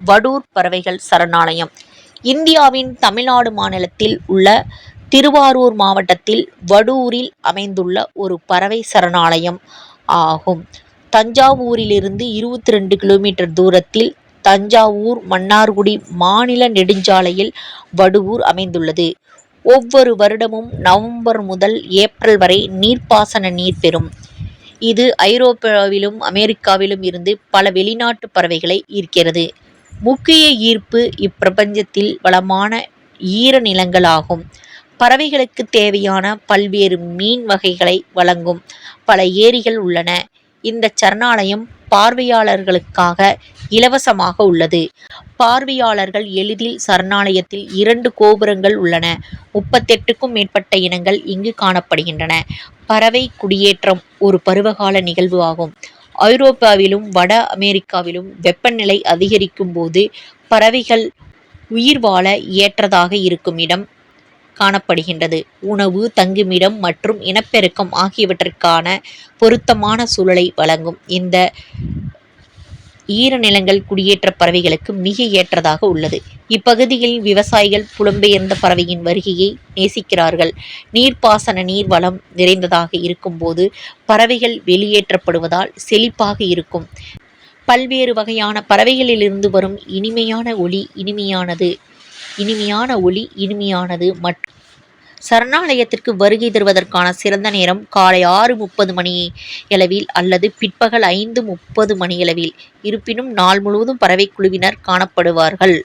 வடூர் பறவைகள் சரணாலயம். இந்தியாவின் தமிழ்நாடு மாநிலத்தில் உள்ள திருவாரூர் மாவட்டத்தில் வடூரில் அமைந்துள்ள ஒரு பறவை சரணாலயம் ஆகும். தஞ்சாவூரிலிருந்து இருபத்தி ரெண்டு கிலோமீட்டர் தூரத்தில் தஞ்சாவூர் மன்னார்குடி மாநில நெடுஞ்சாலையில் வடுவூர் அமைந்துள்ளது. ஒவ்வொரு வருடமும் நவம்பர் முதல் ஏப்ரல் வரை நீர்ப்பாசன நீர் பெறும். இது ஐரோப்பாவிலும் அமெரிக்காவிலும் இருந்து பல வெளிநாட்டு பறவைகளை ஈர்க்கிறது. முக்கிய ஈர்ப்பு இப்பிரபஞ்சத்தில் வளமான ஈரநிலங்களாகும் பறவைகளுக்கு தேவையான பல்வேறு மீன் வகைகளை வழங்கும் பல ஏரிகள் உள்ளன. இந்த சரணாலயம் பார்வையாளர்களுக்காக இலவசமாக உள்ளது. பார்வையாளர்கள் எளிதில் சரணாலயத்தில் இரண்டு கோபுரங்கள் உள்ளன. முப்பத்தெட்டுக்கும் மேற்பட்ட இனங்கள் இங்கு காணப்படுகின்றன. பறவை குடியேற்றம் ஒரு பருவகால நிகழ்வு ஆகும். ஐரோப்பாவிலும் வட அமெரிக்காவிலும் வெப்பநிலை அதிகரிக்கும் போது பறவைகள் உயிர் வாழ ஏற்றதாக இருக்கும் இடம் காணப்படுகின்றது. உணவு தங்குமிடம் மற்றும் இனப்பெருக்கம் ஆகியவற்றிற்கான பொருத்தமான சூழலை வழங்கும் இந்த ஈரநிலங்கள் குடியேற்ற பறவைகளுக்கு மிக ஏற்றதாக உள்ளது. இப்பகுதியில் விவசாயிகள் புலம்பெயர்ந்த பறவையின் வருகையை நேசிக்கிறார்கள். நீர்ப்பாசன நீர் வளம் நிறைந்ததாக இருக்கும்போது பறவைகள் வெளியேற்றப்படுவதால் செழிப்பாக இருக்கும். பல்வேறு வகையான பறவைகளிலிருந்து வரும் இனிமையான ஒளி இனிமையானது இனிமையான ஒளி இனிமையானது மற்றும் சரணாலயத்திற்கு வருகை தருவதற்கான சிறந்த நேரம் காலை ஆறு முப்பது மணியளவில் அல்லது பிற்பகல் ஐந்து முப்பது மணியளவில் இருப்பினும் நாள் முழுவதும் பறவை குழுவினர் காணப்படுவார்கள்.